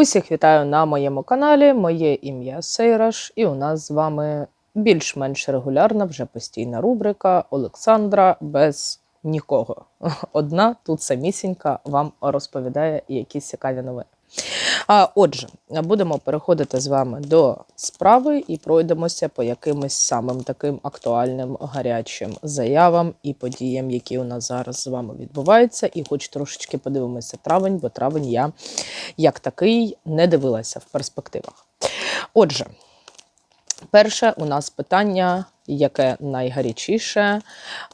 Усіх вітаю на моєму каналі. Моє ім'я Сейраш, і у нас з вами більш-менш регулярна, вже постійна рубрика Олександра без нікого. Одна тут самісінька вам розповідає якісь цікаві новини. А, отже, будемо переходити з вами до справи і пройдемося по якимось самим таким актуальним гарячим заявам і подіям, які у нас зараз з вами відбуваються. І хоч трошечки подивимося травень, бо травень я як такий не дивилася в перспективах. Отже, перше у нас питання, яке найгарячіше,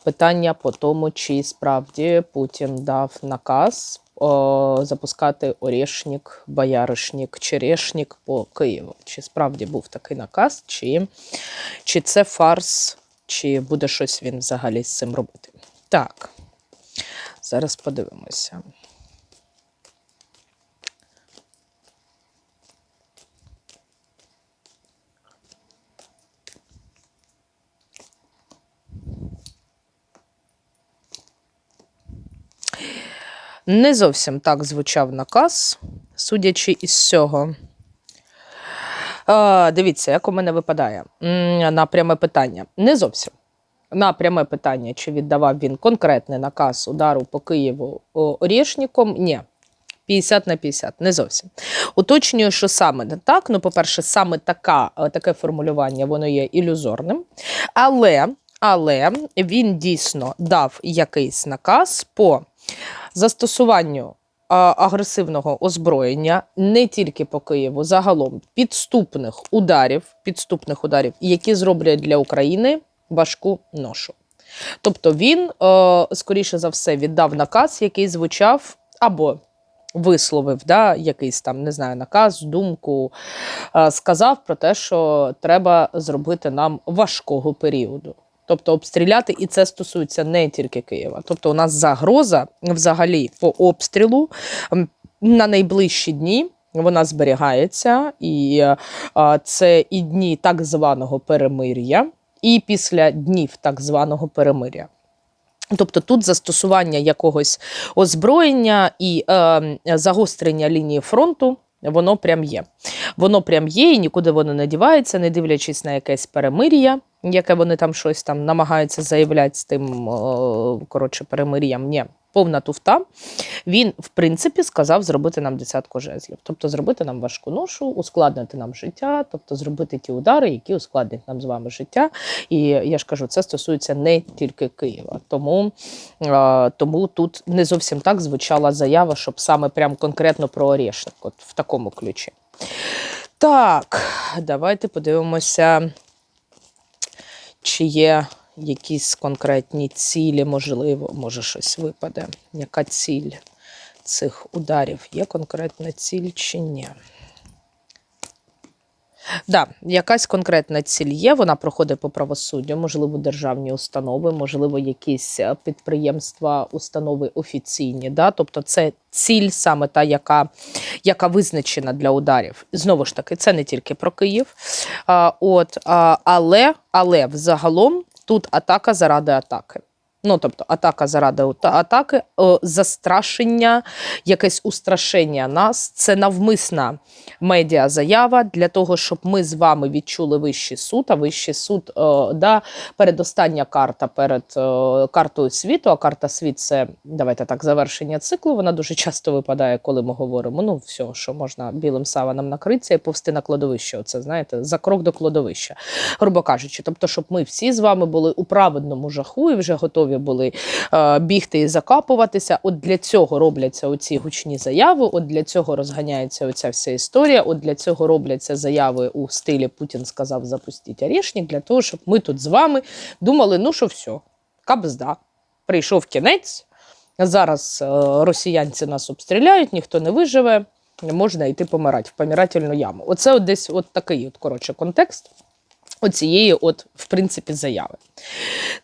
питання по тому, чи справді Путін дав наказ о, запускати Орєшнік, Бояришнік, Черешнік по Києву. Чи справді був такий наказ, чи, чи це фарс, чи буде щось він взагалі з цим робити? Так, зараз подивимося. Не зовсім так звучав наказ, судячи із цього. А, дивіться, як у мене випадає на пряме питання. Не зовсім. На пряме питання, чи віддавав він конкретний наказ удару по Києву о, Орєшніком? Ні. 50 на 50, не зовсім. Уточнюю, що саме не так. Ну, по-перше, саме така, е, таке формулювання воно є ілюзорним. Але, але він дійсно дав якийсь наказ по застосуванню агресивного озброєння не тільки по Києву, загалом підступних ударів, підступних ударів, які зроблять для України важку ношу. Тобто він, е, скоріше за все, віддав наказ, який звучав або висловив да, якийсь там, не знаю, наказ, думку, е, сказав про те, що треба зробити нам важкого періоду. Тобто обстріляти, і це стосується не тільки Києва. Тобто, у нас загроза взагалі по обстрілу на найближчі дні. Вона зберігається, і це і дні так званого перемир'я, і після днів так званого перемир'я. Тобто тут застосування якогось озброєння і е, загострення лінії фронту, воно прям є. Воно прям є, і нікуди воно не дівається, не дивлячись на якесь перемир'я, яке вони там щось там намагаються заявляти з тим коротше, перемир'ям. Ні, повна туфта. Він, в принципі, сказав зробити нам десятку жезлів. Тобто зробити нам важку ношу, ускладнити нам життя, тобто зробити ті удари, які ускладнять нам з вами життя. І я ж кажу, це стосується не тільки Києва. Тому, тому тут не зовсім так звучала заява, щоб саме прям конкретно про Орешник, от в такому ключі. Так, давайте подивимося, чи є якісь конкретні цілі, можливо, може щось випаде. Яка ціль цих ударів? Є конкретна ціль чи ні? Да, якась конкретна ціль є, вона проходить по правосуддю, можливо, державні установи, можливо, якісь е, підприємства, установи офіційні. Да? Тобто це ціль саме та, яка, яка визначена для ударів. Знову ж таки, це не тільки про Київ. А, от, а, але, але взагалом тут атака заради атаки. Ну, тобто, атака заради атаки, застрашення, якесь устрашення нас. Це навмисна медіазаява для того, щоб ми з вами відчули вищий суд. А вищий суд о, да, передостання карта перед о, картою світу. А карта світ це давайте так, завершення циклу. Вона дуже часто випадає, коли ми говоримо. Ну, все, що можна білим саваном накритися і повсти на кладовище. Оце знаєте, за крок до кладовища, грубо кажучи. Тобто, щоб ми всі з вами були у праведному жаху і вже готові були е, бігти і закапуватися. От для цього робляться оці гучні заяви. От для цього розганяється оця вся історія. От для цього робляться заяви у стилі Путін сказав запустіть Орешник, для того, щоб ми тут з вами думали, ну що все, кабзда. Прийшов кінець. Зараз е, росіянці нас обстріляють, ніхто не виживе, можна йти помирати в помирательну яму. Оце от десь от такий от, коротше, контекст оцієї, от, в принципі, заяви.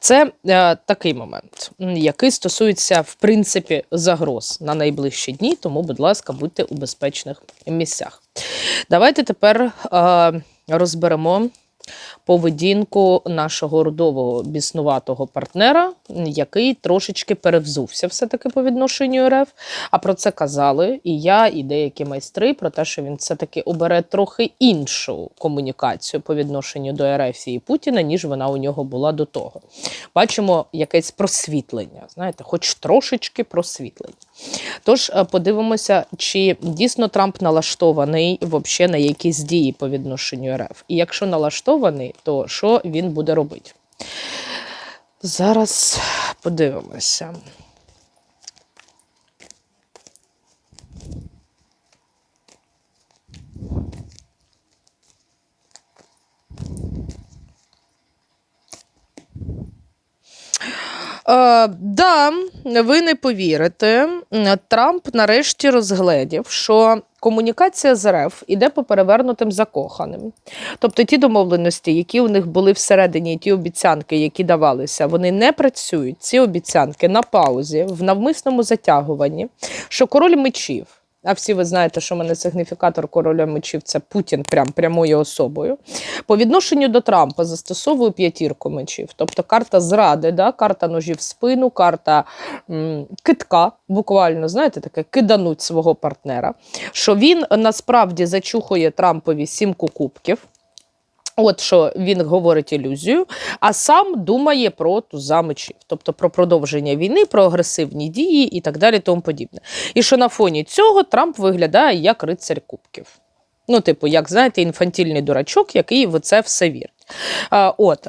Це е, такий момент, який стосується, в принципі, загроз на найближчі дні, тому, будь ласка, будьте у безпечних місцях. Давайте тепер е, розберемо поведінку нашого родового біснуватого партнера, який трошечки перевзувся все-таки по відношенню РФ. А про це казали і я, і деякі майстри про те, що він все-таки обере трохи іншу комунікацію по відношенню до РФ і Путіна, ніж вона у нього була до того. Бачимо якесь просвітлення, знаєте, хоч трошечки просвітлення. Тож е, подивимося, чи дійсно Трамп налаштований вообще на якісь дії по відношенню РФ. І якщо налаштований, то що він буде робити? Зараз подивимося. Е, да, ви не повірите. Трамп нарешті розгледів, що комунікація з РФ іде по перевернутим закоханим. Тобто ті домовленості, які у них були всередині, ті обіцянки, які давалися, вони не працюють. Ці обіцянки на паузі, в навмисному затягуванні, що король мечів. А всі ви знаєте, що в мене сигніфікатор короля мечів це Путін прям прямою особою. По відношенню до Трампа застосовую п'ятірку мечів. Тобто карта зради, да? карта ножів в спину, карта м, китка, буквально, знаєте, таке кидануть свого партнера. Що він насправді зачухує Трампові сімку кубків. От що він говорить ілюзію, а сам думає про туза мечів, тобто про продовження війни, про агресивні дії і так далі, тому подібне. І що на фоні цього Трамп виглядає як рицарь кубків. Ну, типу, як знаєте, інфантільний дурачок, який в це все вірить. От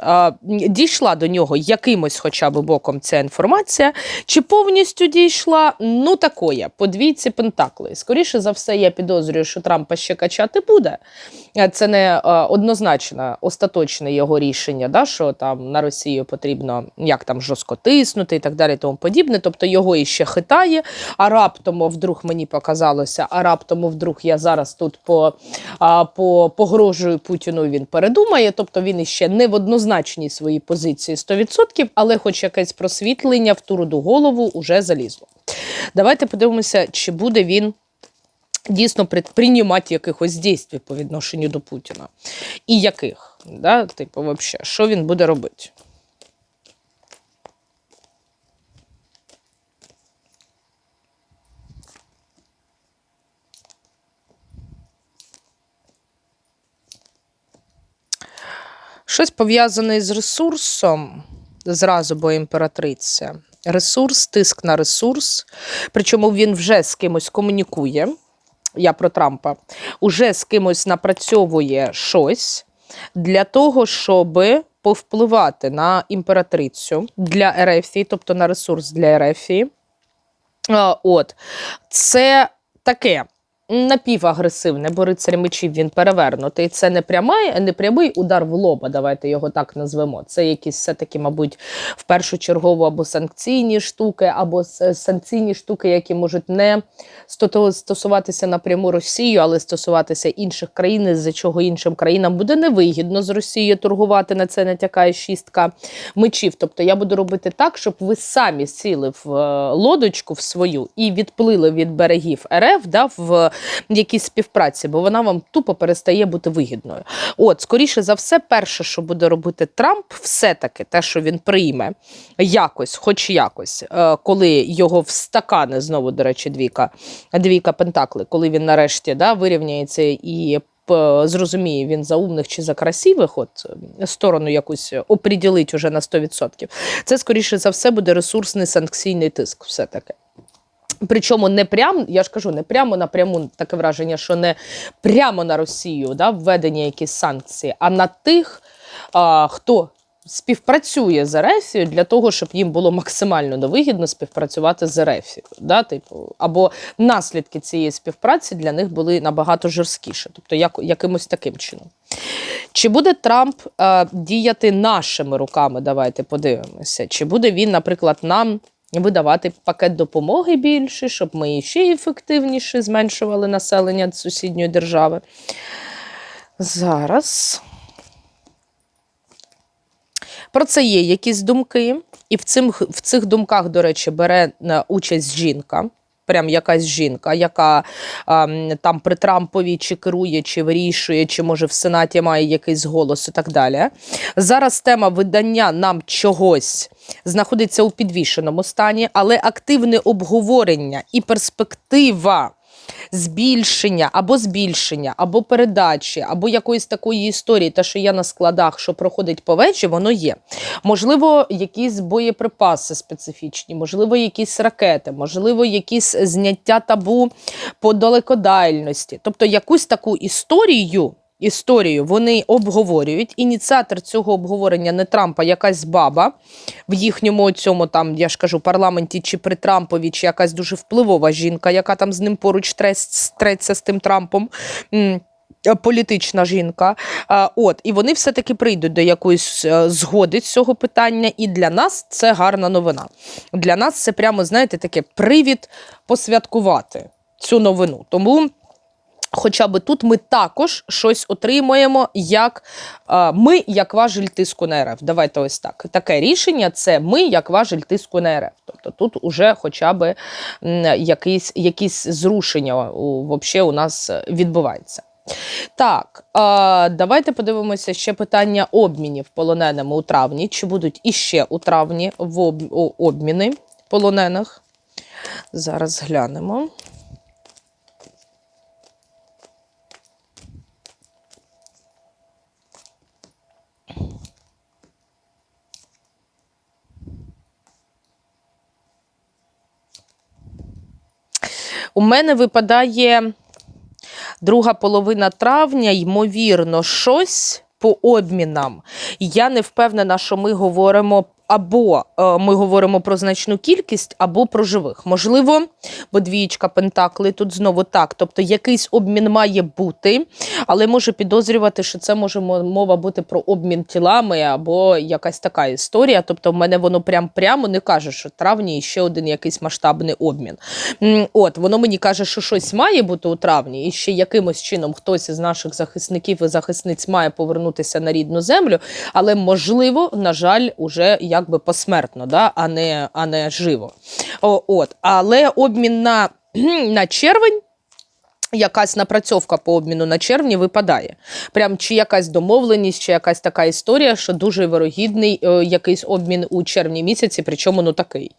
дійшла до нього якимось, хоча б боком ця інформація, чи повністю дійшла? Ну такое, по двійці пентакли. Скоріше за все, я підозрюю, що Трампа ще качати буде. Це не однозначно остаточне його рішення, да, що там на Росію потрібно як там жорстко тиснути і так далі, тому подібне. Тобто його іще хитає, а раптом, вдруг мені показалося, а раптом, вдруг я зараз тут по, по погрожую Путіну, він передумає. Тобто він іще не в однозначній своїй позиції 100%, але хоч якесь просвітлення в ту руду голову уже залізло. Давайте подивимося, чи буде він дійсно предприймати якихось дій по відношенню до Путіна. І яких? Да? Типу, вообще, що він буде робити? Щось пов'язане з ресурсом, зразу, бо імператриця. Ресурс, тиск на ресурс. Причому він вже з кимось комунікує. Я про Трампа, уже з кимось напрацьовує щось для того, щоб повпливати на імператрицю для Ерефії, тобто на ресурс для Ерефії. От, це таке напівагресивне, бо рицарь мечів він перевернутий. Це не прямий, не прямий удар в лоба, давайте його так назвемо. Це якісь все-таки, мабуть, в першу чергу або санкційні штуки, або санкційні штуки, які можуть не стосуватися напряму Росію, але стосуватися інших країн, з-за чого іншим країнам буде невигідно з Росією торгувати на це натякає шістка мечів. Тобто я буду робити так, щоб ви самі сіли в е, лодочку в свою і відплили від берегів РФ да, в якійсь співпраці, бо вона вам тупо перестає бути вигідною. От, скоріше за все, перше, що буде робити Трамп, все-таки те, що він прийме якось, хоч якось, е, коли його встакане, знову, до речі, двійка, двійка Пентакли, коли він нарешті да, вирівняється і зрозуміє, він за умних чи за красивих, от е, сторону якусь оприділить уже на 100%. Це, скоріше за все, буде ресурсний санкційний тиск, все-таки. Причому не прямо, я ж кажу, не прямо напряму таке враження, що не прямо на Росію да, введення якісь санкції, а на тих, а, хто співпрацює з Ерефією для того, щоб їм було максимально невигідно співпрацювати з Ерефією. Да, типу, або наслідки цієї співпраці для них були набагато жорсткіше, тобто як, якимось таким чином. Чи буде Трамп е, діяти нашими руками? Давайте подивимося. Чи буде він, наприклад, нам видавати пакет допомоги більше, щоб ми ще ефективніше зменшували населення сусідньої держави? Зараз. Про це є якісь думки, і в, цим, в цих думках, до речі, бере е, участь жінка. Прям якась жінка, яка там при Трампові чи керує, чи вирішує, чи може в Сенаті має якийсь голос і так далі. Зараз тема видання нам чогось знаходиться у підвішеному стані, але активне обговорення і перспектива збільшення або збільшення, або передачі, або якоїсь такої історії, те, що є на складах, що проходить по вечі, воно є. Можливо, якісь боєприпаси специфічні, можливо, якісь ракети, можливо, якісь зняття табу по далекодальності. Тобто якусь таку історію. Історію вони обговорюють. Ініціатор цього обговорення не Трампа, якась баба в їхньому цьому там, я ж кажу, парламенті чи при Трампові, чи якась дуже впливова жінка, яка там з ним поруч треться з тим Трампом. Політична жінка, от і вони все-таки прийдуть до якоїсь е, згоди цього питання. І для нас це гарна новина. Для нас це прямо, знаєте, таке привід посвяткувати цю новину. Тому Хоча би тут ми також щось отримуємо, як е, ми, як важель тиску на РФ. Давайте ось так. Таке рішення це ми, як важель тиску на РФ. Тобто тут уже хоча б якісь, якісь зрушення вообще у нас відбувається. Так, е, давайте подивимося ще питання обмінів полоненими у травні. Чи будуть іще у травні в обміни полонених? Зараз глянемо. У мене випадає друга половина травня, ймовірно, щось по обмінам. Я не впевнена, що ми говоримо. Або е, ми говоримо про значну кількість, або про живих. Можливо, бо двієчка пентакли тут знову так. Тобто якийсь обмін має бути, але можу підозрювати, що це може мова бути про обмін тілами або якась така історія. Тобто, в мене воно прям прямо не каже, що травні ще один якийсь масштабний обмін. От воно мені каже, що щось має бути у травні, і ще якимось чином хтось із наших захисників і захисниць має повернутися на рідну землю, але можливо, на жаль, уже якби посмертно, да, а не, а не живо. О, от. Але обмін на, на червень. Якась напрацьовка по обміну на червні випадає. Прям чи якась домовленість, чи якась така історія, що дуже вирогідний е, якийсь обмін у червні місяці, причому ну такий.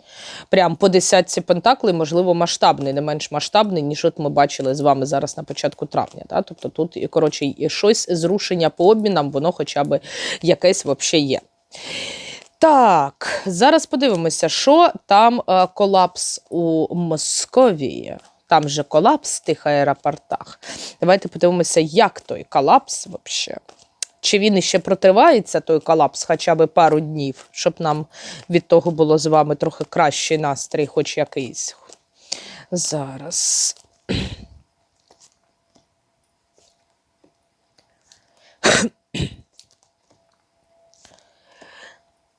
Прям по десятці пентаклей, можливо, масштабний, не менш масштабний, ніж от ми бачили з вами зараз на початку травня. Да? Тобто тут, коротше, щось зрушення по обмінам, воно хоча б якесь взагалі є. Так, зараз подивимося, що там е, колапс у Московії. Там же колапс в тих аеропортах. Давайте подивимося, як той колапс взагалі. Чи він іще протривається, той колапс, хоча б пару днів, щоб нам від того було з вами трохи кращий настрій, хоч якийсь. Зараз.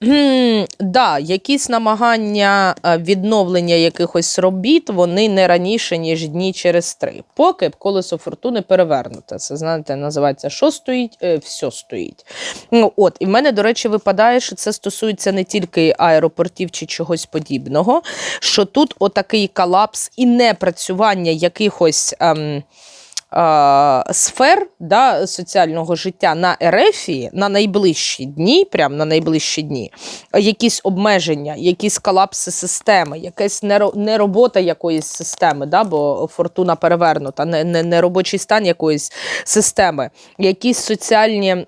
М, Да, якісь намагання е, відновлення якихось робіт, вони не раніше, ніж дні через три. Поки б колесо фортуни перевернуте. Це знаєте, називається що стоїть, е, все стоїть. Ну, от, і в мене, до речі, випадає, що це стосується не тільки аеропортів чи чогось подібного. Що тут отакий колапс і непрацювання якихось. Ем, сфер да, соціального життя на Ерефії на найближчі дні, прям на найближчі дні, е, якісь обмеження, якісь колапси системи, якась неро- неробота якоїсь системи, да, бо фортуна перевернута, не, робочий стан якоїсь системи, якісь соціальні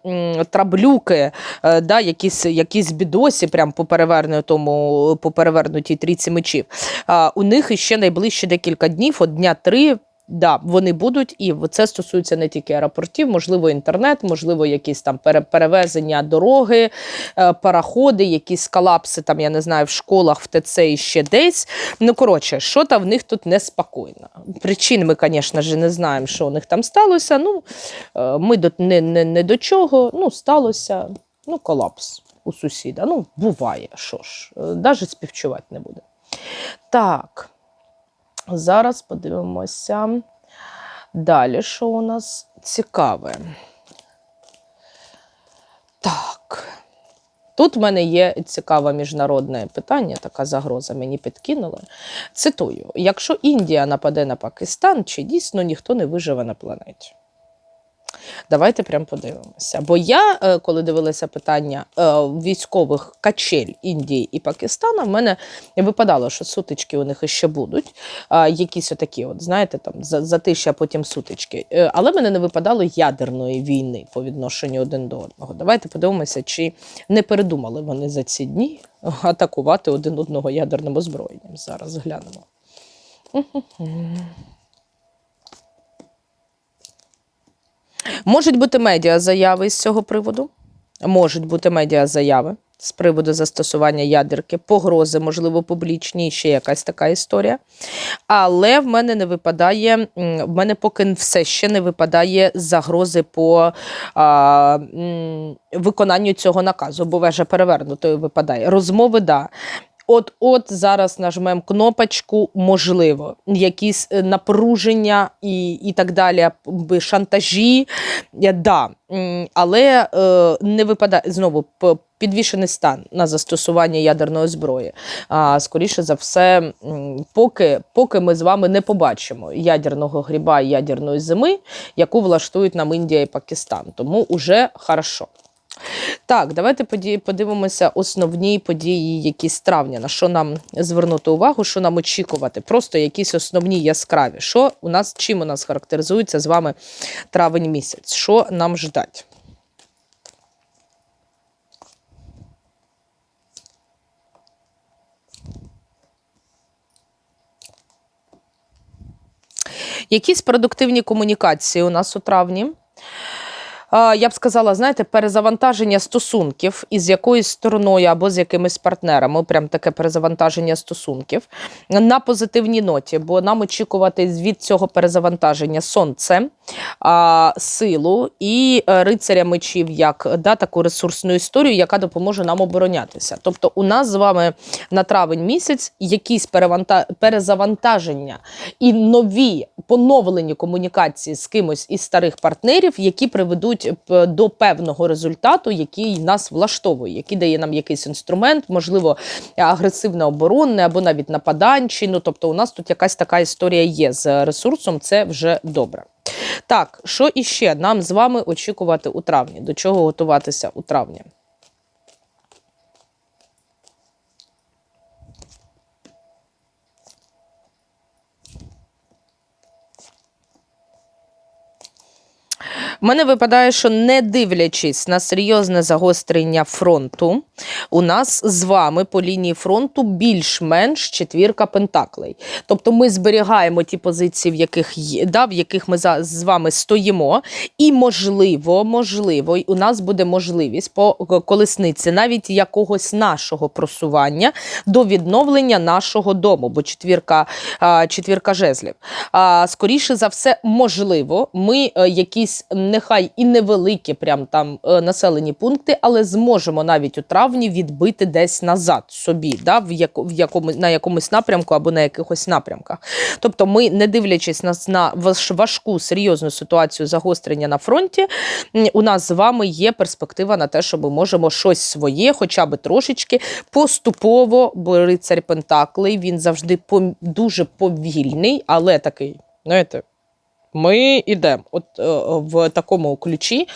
траблюки, е, да, якісь, якісь бідосі, прям по перевернутому, по перевернутій трійці мечів. А, у них іще найближчі декілька днів, от дня три. Да, вони будуть, і це стосується не тільки аеропортів, можливо, інтернет, можливо, якісь там перевезення дороги, е, параходи, якісь колапси, там, я не знаю, в школах, в ТЦ і ще десь. Ну, коротше, що там в них тут неспокійно. Причин ми, звісно ж, не знаємо, що у них там сталося. Ну, е, ми до, не, не, не до чого, ну, сталося, ну, колапс у сусіда. Ну, буває, що ж, навіть співчувати не буде. Так. Зараз подивимося далі, що у нас цікаве. Так. Тут в мене є цікаве міжнародне питання, така загроза мені підкинули. Цитую: якщо Індія нападе на Пакистан, чи дійсно ніхто не виживе на планеті? Давайте прям подивимося. Бо я, е, коли дивилася питання е, військових качель Індії і Пакистана, в мене випадало, що сутички у них іще будуть. Якісь отакі, от, знаєте, там за- затишя, потім сутички. Е, Але мене не випадало ядерної війни по відношенню один до одного. Давайте подивимося, чи не передумали вони за ці дні атакувати один одного ядерним озброєнням. Зараз глянемо. Можуть бути медіа заяви з цього приводу. Можуть бути медіа заяви з приводу застосування ядерки, погрози, можливо, публічні, ще якась така історія. Але в мене не випадає, в мене поки все ще не випадає загрози по а, виконанню цього наказу, бо вежа перевернутою випадає. Розмови, да. От от зараз нажмемо кнопочку, можливо, якісь е, напруження і, і так далі, шантажі. е, Да. Але е, не випадає знову підвішений стан на застосування ядерної зброї. А скоріше за все, поки, поки ми з вами не побачимо ядерного гріба і ядерної зими, яку влаштують нам Індія і Пакистан. Тому уже хорошо. Так, давайте подивимося основні події, які з травня, на що нам звернути увагу, що нам очікувати. Просто якісь основні яскраві. Що у нас, чим у нас характеризується з вами травень місяць? Що нам ждать? Якісь продуктивні комунікації у нас у травні. Я б сказала, знаєте, перезавантаження стосунків із якоюсь стороною або з якимись партнерами, прям таке перезавантаження стосунків на позитивній ноті, бо нам очікувати від цього перезавантаження сонце, силу і е, рицаря мечів, як да, таку ресурсну історію, яка допоможе нам оборонятися. Тобто, у нас з вами на травень місяць якісь перезавантаження і нові поновлені комунікації з кимось із старих партнерів, які приведуть п- до певного результату, який нас влаштовує, який дає нам якийсь інструмент, можливо, агресивне оборонне або навіть нападанчі. Ну тобто, у нас тут якась така історія є з ресурсом, це вже добре. Так, що іще нам з вами очікувати у травні? До чого готуватися у травні? В мене випадає, що не дивлячись на серйозне загострення фронту, у нас з вами по лінії фронту більш-менш четвірка пентаклей. Тобто ми зберігаємо ті позиції, в яких є, да, в яких ми за, з вами стоїмо, і можливо, можливо, у нас буде можливість по колесниці навіть якогось нашого просування до відновлення нашого дому, бо четвірка, четвірка жезлів. Скоріше за все, можливо, ми е, якісь нехай і невеликі прям там е, населені пункти, але зможемо навіть у травні відбити десь назад собі, да, в, яко, в якому, на якомусь напрямку або на якихось напрямках. Тобто, ми, не дивлячись на, на важку серйозну ситуацію загострення на фронті, у нас з вами є перспектива на те, що ми можемо щось своє, хоча б трошечки поступово, бо рицарь Пентаклей він завжди пом- дуже повільний, але такий, знаєте, ми йдемо от е, в такому ключі.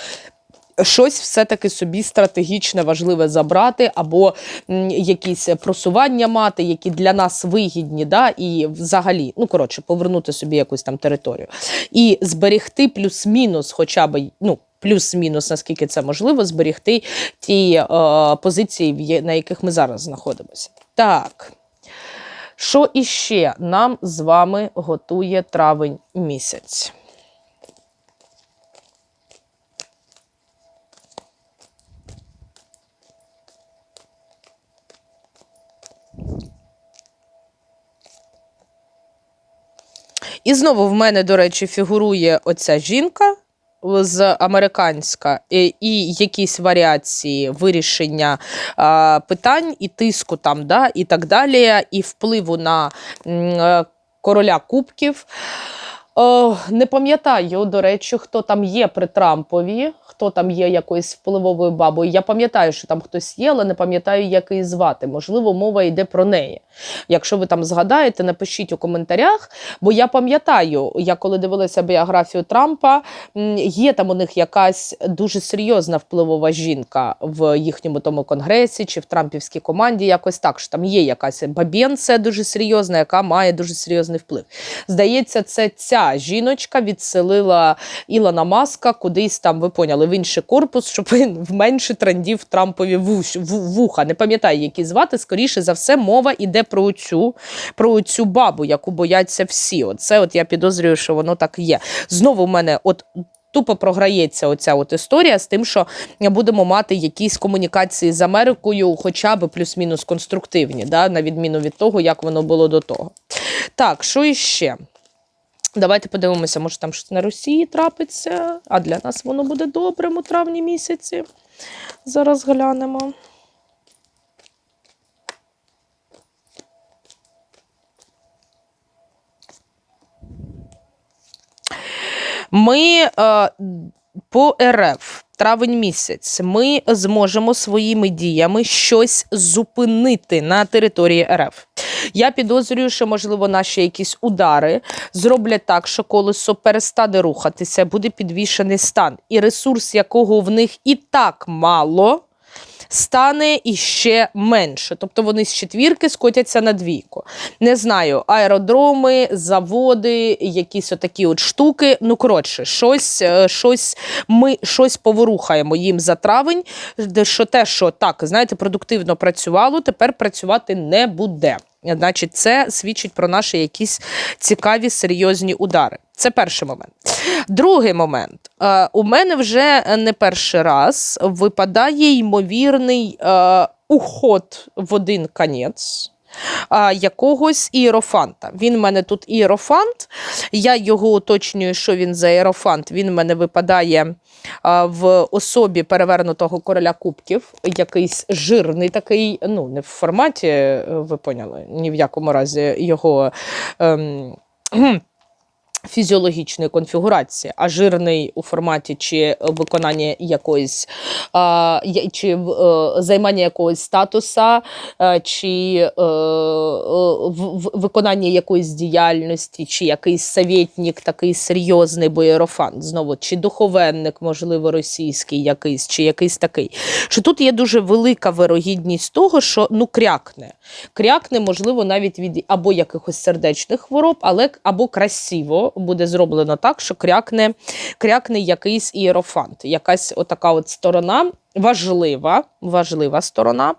Щось все-таки собі стратегічне важливе забрати, або якісь просування мати, які для нас вигідні, да, і взагалі, ну коротше, повернути собі якусь там територію. І зберегти плюс-мінус, хоча б, ну, плюс-мінус, наскільки це можливо, зберегти ті е, позиції, на яких ми зараз знаходимося. Так. Що іще нам з вами готує травень місяць? І знову в мене, до речі, фігурує оця жінка з американська і, і якісь варіації вирішення а, питань і тиску там, да, і так далі, і впливу на м, е, короля кубків. О, не пам'ятаю, до речі, хто там є при Трампові, хто там є якоюсь впливовою бабою. Я пам'ятаю, що там хтось є, але не пам'ятаю, як її звати. Можливо, мова йде про неї. Якщо ви там згадаєте, напишіть у коментарях. Бо я пам'ятаю, я коли дивилася біографію Трампа, є там у них якась дуже серйозна впливова жінка в їхньому тому конгресі чи в Трампівській команді. Якось так що там є якась бабєнця дуже серйозна, яка має дуже серйозний вплив. Здається, це ця жіночка відселила Ілона Маска кудись там, ви поняли, в інший корпус, щоб він вменше трендів Трампові вуха. Не пам'ятаю, які звати. Скоріше за все, мова йде про цю, про цю бабу, яку бояться всі. Оце от я підозрюю, що воно так є. Знову в мене от. Тупо програється оця от історія з тим, що будемо мати якісь комунікації з Америкою, хоча б плюс-мінус конструктивні, да, на відміну від того, як воно було до того. Так, що іще? Давайте подивимося, може там щось на Росії трапиться, а для нас воно буде добрим у травні місяці. Зараз глянемо. Ми е, по РФ травень місяць ми зможемо своїми діями щось зупинити на території РФ. Я підозрюю, що можливо наші якісь удари зроблять так, що колесо перестане рухатися, буде підвішений стан, і ресурс, якого в них і так мало. Стане іще менше, тобто вони з четвірки скотяться на двійку. Не знаю, аеродроми, заводи, якісь отакі от штуки. Ну коротше, щось, е, щось ми щось поворухаємо їм за травень. Що те, що так, знаєте, продуктивно працювало, тепер працювати не буде. Значить, це свідчить про наші якісь цікаві серйозні удари. Це перший момент. Другий момент. Е, у мене вже не перший раз випадає ймовірний е, уход в один конець. А, Якогось іерофанта. Він в мене тут іерофант. Я його уточнюю, що він за іерофант. Він в мене випадає а, в особі перевернутого короля кубків. Якийсь жирний такий, ну, не в форматі, е, ви поняли, ні в якому разі його. Ем, Фізіологічної конфігурації, а жирний у форматі чи виконання якоїсь чи е, займання якогось статуса, е, чи е, е, виконання якоїсь діяльності, чи якийсь совєтник такий серйозний боєрофант, знову чи духовенник, можливо, російський якийсь, чи якийсь такий. Що тут є дуже велика вирогідність того, що ну крякне. Крякне, можливо, навіть від або якихось сердечних хвороб, але або красиво буде зроблено так, що крякне, крякне якийсь ієрофант. Якась отака от сторона. Важлива, важлива сторона.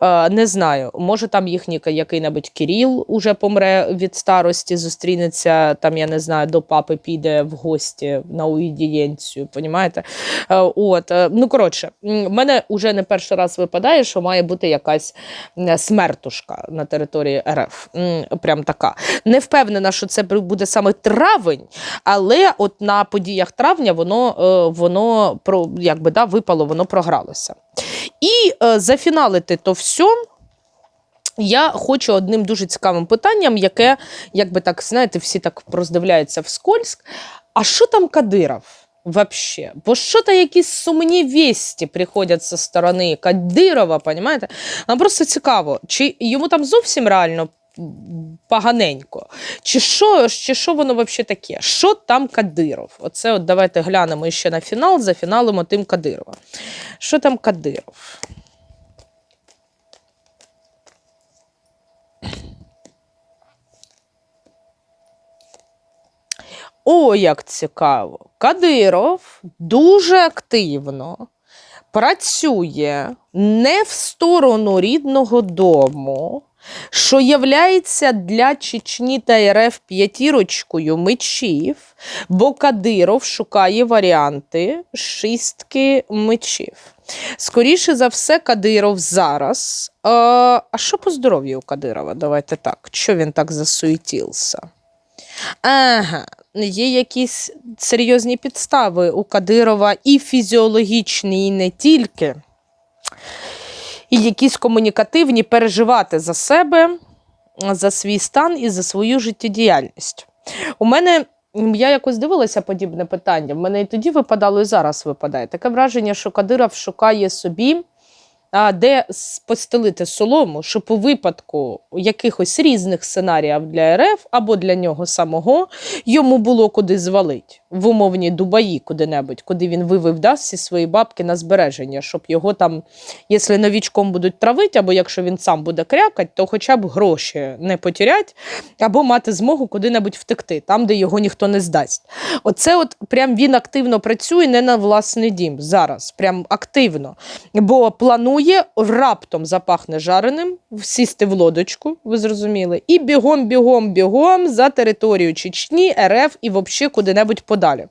Е, не знаю, може там їхній який-небудь Кіріл уже помре від старості, зустрінеться там, я не знаю, до папи піде в гості на уїдієнцію, понімаєте? Е, от, е, ну коротше, в мене вже не перший раз випадає, що має бути якась смертушка на території РФ. Прям така. Не впевнена, що це буде саме травень, але от на подіях травня воно, воно про, якби, да, випало, воно програлося. І е, зафіналити то все. Я хочу одним дуже цікавим питанням, яке, якби так, знаєте, всі так роздивляються вскользь. А що там Кадиров? Вообще, бо що то якісь сумні вісті приходять зі сторони Кадирова, понімаєте? Нам просто цікаво, чи йому там зовсім реально поганенько, чи що, чи що воно взагалі таке? Що там Кадиров? Оце от давайте глянемо ще на фінал, зафіналимо тим Кадирова. Що там Кадиров? О, як цікаво. Кадиров дуже активно працює не в сторону рідного дому, що являється для Чечні та РФ п'ятірочкою мечів, бо Кадиров шукає варіанти шістки мечів. Скоріше за все, Кадиров зараз. Е, а що по здоров'ю у Кадирова? Давайте так. Що він так засуетівся? Ага, є якісь серйозні підстави у Кадирова і фізіологічні, і не тільки. І якісь комунікативні переживати за себе, за свій стан і за свою життєдіяльність. У мене я якось дивилася подібне питання. В мене і тоді випадало, і зараз випадає. Таке враження, що Кадиров шукає собі, а, де постелити солому, щоб у випадку якихось різних сценаріїв для РФ або для нього самого йому було куди звалить в умовній Дубаї куди-небудь, куди він вивив дасть всі свої бабки на збереження, щоб його там, якщо новічком будуть травити, або якщо він сам буде крякати, то хоча б гроші не потерять, або мати змогу куди-небудь втекти, там, де його ніхто не здасть. Оце от прям він активно працює не на власний дім зараз, прям активно. Бо планує раптом запахне жареним, сісти в лодочку, ви зрозуміли, і бігом, бігом, бігом за територію Чечні, РФ і взагалі куди-небудь подалі.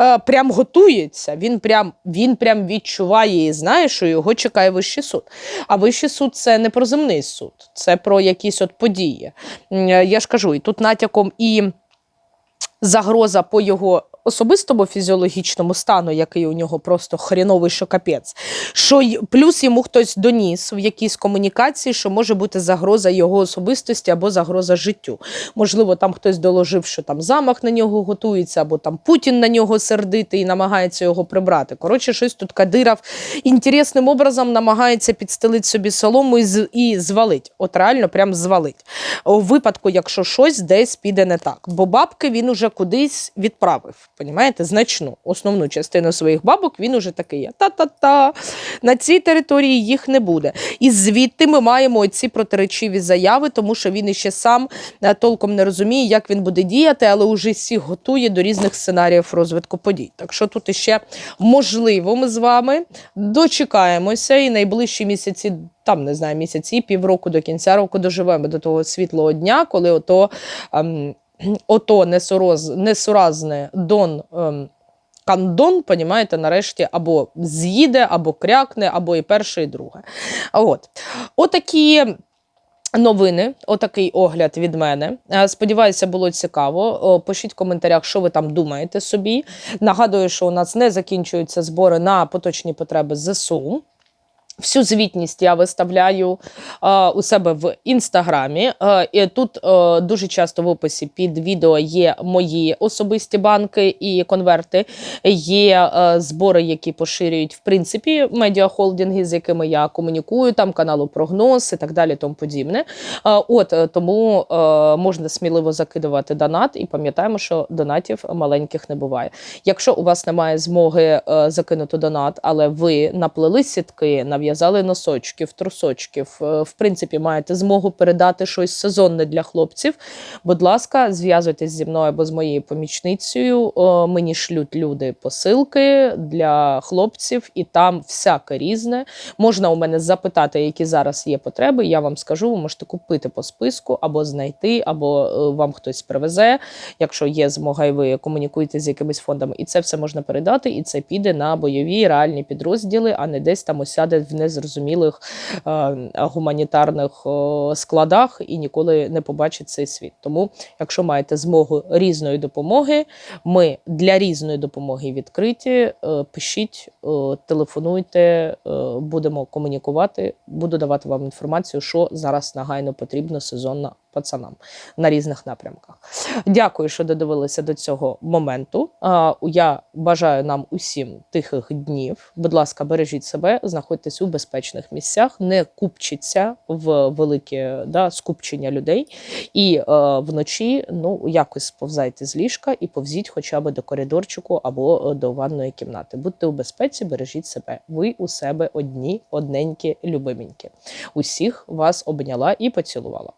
Е, прям готується, він прям, він прям відчуває і знає, що його чекає вищий суд. А вищий суд це не про земний суд, це про якісь от події. Е, Я ж кажу, і тут натяком і загроза по його особистому фізіологічному стану, який у нього просто хріновий що капець. Що плюс йому хтось доніс в якійсь комунікації, що може бути загроза його особистості або загроза життю. Можливо, там хтось доложив, що там замах на нього готується, або там Путін на нього сердитий і намагається його прибрати. Коротше, щось тут Кадиров інтересним образом намагається підстелити собі солому і, і звалить. От реально прям звалить. У випадку, якщо щось десь піде не так. Бо бабки він уже кудись відправив. Понімаєте, значну основну частину своїх бабок він уже такий. Та-та-та. На цій території їх не буде. І звідти ми маємо ці протиречиві заяви, тому що він іще сам е, толком не розуміє, як він буде діяти, але уже всіх готує до різних сценаріїв розвитку подій. Так що тут іще можливо, ми з вами дочекаємося і найближчі місяці. Там не знаю, місяці, півроку до кінця року доживемо до того світлого дня, коли ото, ем, ото несуроз, несуразне Дон ем, Кандон, понімаєте, нарешті або з'їде, або крякне, або і перше, і друге. От. Отакі. Новини, отакий огляд від мене. Е, Сподіваюся, було цікаво. Пишіть в коментарях, що ви там думаєте собі. Нагадую, що у нас не закінчуються збори на поточні потреби ЗСУ. Всю звітність я виставляю е, у себе в інстаграмі. Е, і тут е, дуже часто в описі під відео є мої особисті банки і конверти. Є е, збори, які поширюють в принципі медіахолдинги, з якими я комунікую, там каналу прогноз і так далі. Тому подібне. Е, от е, тому е, можна сміливо закидувати донат, і пам'ятаємо, що донатів маленьких не буває. Якщо у вас немає змоги е, закинути донат, але ви наплели сітки, нав'язали носочків, трусочків, е, в принципі, маєте змогу передати щось сезонне для хлопців. Будь ласка, зв'язуйтесь зі мною або з моєю помічницею. Е, Мені шлють люди посилки для хлопців, і там всяке різне. Можна у мене запитати, які зараз є потреби. Я вам скажу, ви можете купити по списку або знайти, або е, вам хтось привезе. Якщо є змога, і ви комунікуєте з якимись фондами, і це все можна передати, і це піде на бойові реальні підрозділи, а не десь там осяде в незрозумілих е, гуманітарних складах і ніколи не побачить цей світ. Тому, якщо маєте змогу різної допомоги, ми для різної допомоги відкриті. Е, Пишіть, телефонуйте, е, будемо комунікувати. Буду давати вам інформацію, що зараз нагайно потрібно сезонно пацанам на різних напрямках. Дякую, що додивилися до цього моменту. Я бажаю нам усім тихих днів. Будь ласка, бережіть себе, знаходьтесь у безпечних місцях, не купчіться в велике да, скупчення людей. І е, вночі ну, якось сповзайте з ліжка і повзіть хоча б до коридорчику або е, до ванної кімнати. Будьте у безпеці, бережіть себе. Ви у себе одні, одненькі, любименькі. Усіх вас обняла і поцілувала.